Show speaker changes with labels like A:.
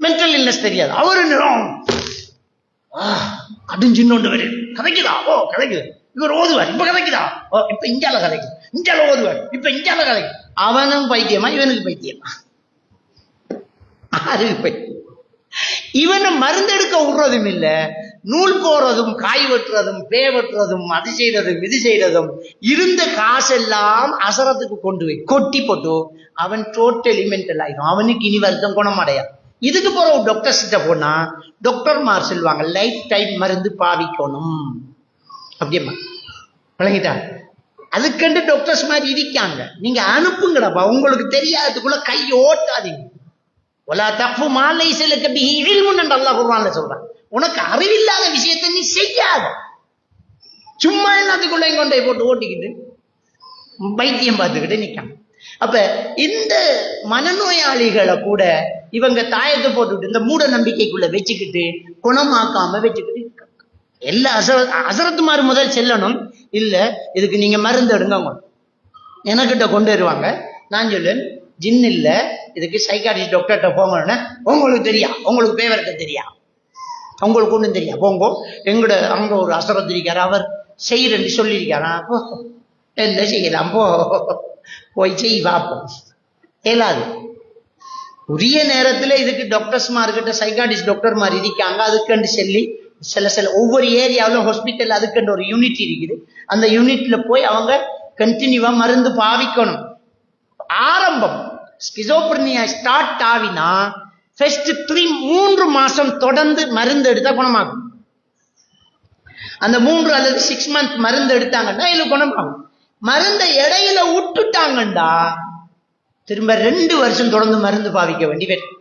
A: Mental illness தெரியாது. அவரு நிறம். கடுஞ்சின்னு வருது. கதைக்குதா? ஓ கதைக்குது. இவர் ஓதுவார். இப்ப கதைக்குதா? ஓ இப்ப இந்தியால கதைக்குது. இஞ்சால ஓதுவார். இப்ப இஞ்சால கதைக்கு அவனும் பைத்தியமா இவனுக்கு பைத்தியமா? ஆறு பைத்தியம் இவனை மருந்தெடுக்க விடுறதும் இல்லை. நூல் போறதும் காய் வெட்டுறதும் பே வெட்டுறதும் அது செய்யறதும் இது செய்யறதும் இருந்த காசெல்லாம் அசரத்துக்கு கொண்டு போய் கொட்டி போட்டு அவன் டோட்டலி மென்டல் ஆயிடும். அவனுக்கு இனி வருத்தம் குணமடையா இதுக்கு போற ஒரு டாக்டர்ஸ் கிட்ட போனா டாக்டர்மார் சொல்லுவாங்க லைஃப் டைம் மருந்து பாவிக்கணும். அப்படியம்மா. விளங்கிட்டா? அதுக்கண்டு டாக்டர்ஸ் மாதிரி இருக்காங்க நீங்க அனுப்புங்கடப்பா உங்களுக்கு தெரியாததுக்குள்ள கை ஓட்டாதீங்க. ஒலா தப்பு மாலை சிலக்கு இழிவுன்னு அல்லாஹ் குர்ஆன்ல சொல்றான். உனக்கு அறிவில்லாத விஷயத்தை நீ செய்யாத. சும்மா எல்லாத்துக்குள்ளையும் கொண்டே போட்டு ஓட்டிக்கிட்டு பைத்தியம் பார்த்துக்கிட்டு நிக்காம அப்ப இந்த மனநோயாளிகளை கூட இவங்க தாயத்தை போட்டுக்கிட்டு இந்த மூட நம்பிக்கைக்குள்ள வச்சுக்கிட்டு குணமாக்காம வச்சுக்கிட்டு இருக்காங்க. எல்லா அசர அசரத்துமாறு முதல் செல்லணும். இல்லை இதுக்கு நீங்க மருந்து எடுங்க எனக்கிட்ட கொண்டு வருவாங்க. நான் சொல்லேன் ஜின் இல்லை இதுக்கு சைக்காட்ரிஸ்ட் டாக்டர்கிட்ட போங்கன்னா உங்களுக்கு தெரியா? உங்களுக்கு பேவரத்தை தெரியா? உங்களுக்கு ஒன்றும் தெரியா? போங்கோ. எங்கட அங்க ஒரு அசரத்து இருக்கார் அவர் செய்யறேன்னு சொல்லியிருக்காரா. போ. என்ன செய்யலாம்? போ. போய் செய் பார்ப்போம் ஏலாது உரிய நேரத்துல இதுக்கு டாக்டர்ஸ்மார் கிட்ட சைக்காட்டிஸ்ட் டாக்டர் மாதிரி இருக்காங்க அதுக்கண்டு சொல்லி சில சில ஒவ்வொரு ஏரியாவிலும் ஹாஸ்பிட்டல் அதுக்கண்டு ஒரு யூனிட் இருக்குது. அந்த யூனிட்ல போய் அவங்க கண்டினியூவா மருந்து பாவிக்கணும். ஆரம்பம் ஸ்கிசோப்ரனியா ஸ்டார்ட் ஆவினா ஃபர்ஸ்ட் த்ரீ மூன்று மாசம் தொடர்ந்து மருந்து எடுத்தா குணமாகும். அந்த மூன்று அல்லது சிக்ஸ் மந்த் மருந்து எடுத்தாங்கன்னா இதுல குணமாகும். மருந்தை இடையில விட்டுட்டாங்கண்டா திரும்ப ரெண்டு வருஷம் தொடர்ந்து மருந்து பாவிக்க வேண்டி வரும்